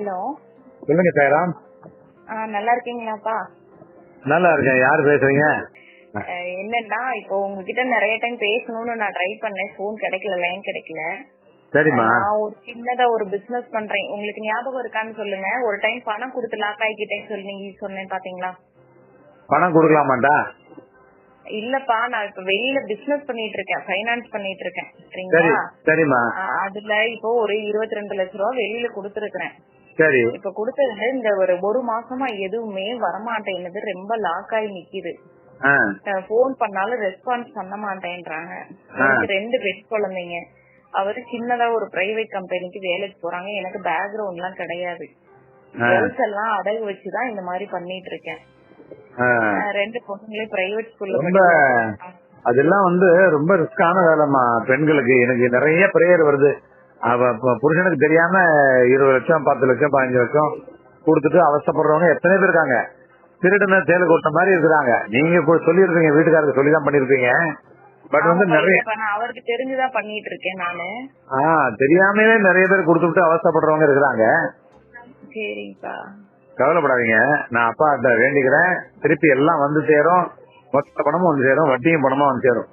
Hello. சொல்லுங்க ஜெயராம் நல்லா இருக்கீங்களாப்பா? நல்லா இருக்கேன். யார் பேசுறீங்க? என்னன்னா இப்போ உங்ககிட்ட நிறைய டைம் பேசணும்னு நான் ட்ரை பண்ணேன். ஃபோன் கிடைக்கல லைன் கிடைக்கல. சரிம்மா. நான் ஒரு சின்னதா ஒரு பிசினஸ் பண்றேன். உங்களுக்கு ஞாபகம் இருக்கான்னு சொல்லுங்க. ஒரு டைம் பணம் கொடுத்து லாக் ஆகிக்கிட்டேன்னு சொல்லி நீங்க சொன்னேன் பாத்தீங்களா? பணம் கொடுக்கலாமாண்டா? இல்லப்பா நான் இப்ப வெளியில பிசினஸ் பண்ணிட்டு இருக்கேன். ஃபைனான்ஸ் பண்ணிட்டு இருக்கேன். சரி சரிங்களா சரிம்மா அதுல இப்போ ஒரு இருபத்தி ரெண்டு லட்ச ரூபா வெளியில கொடுத்துருக்கேன் சரி. இப்ப கொடுத்ததுல இந்த ஒரு ஒரு மாசமா எதுவுமே வரமாட்டேங்குது. ரொம்ப லாக் ஆகி நிக்குது. போன் பண்ணாலும் ரெஸ்பான்ஸ் பண்ண மாட்டேன்றாங்க. ரெண்டு பெண் குழந்தைங்க. அவரு சின்னதா ஒரு பிரைவேட் கம்பெனிக்கு வேலைக்கு போறாங்க. எனக்கு பேக்ரவுண்ட் எல்லாம் கிடையாது. கேர்ள்ஸ் எல்லாம் அடகு வச்சுதான் இந்த மாதிரி பண்ணிட்டு இருக்கேன் ரெண்டு பொண்ணுங்களே பிரைவேட் ஸ்கூல்ல ரொம்ப அதெல்லாம் வந்து ரொம்ப ரிஸ்கான வேலைம்மா பெண்களுக்கு. எனக்கு நிறைய பிரேயர் வருது. அவ புருஷனுக்கு தெரியாம இருபது லட்சம் பத்து லட்சம் பதினஞ்சு லட்சம் கொடுத்துட்டு அவஸ்தைப்படுறவங்க எத்தனை பேர் இருக்காங்க? திருடனை தேல கொட்ட மாதிரி இருக்கிறாங்க. நீங்க சொல்லியிருப்பீங்க வீட்டுக்காரருக்கு சொல்லி தான் பண்ணிருப்பீங்க பட் வந்து நிறைய அவருக்கு தெரிஞ்சுதான் பண்ணிட்டு இருக்கேன் நானு. ஆ தெரியாமலே நிறைய பேர் கொடுத்துட்டு அவஸ்தைப்படுறவங்க இருக்கிறாங்க. சரிப்பா. கவலைப்படாதீங்க. நான் அப்பா வேண்டிக்கிறேன். திருப்பி எல்லாம் வந்து சேரும். மொத்த பணமும் வந்து சேரும். வட்டியும் பணமும் வந்து சேரும்.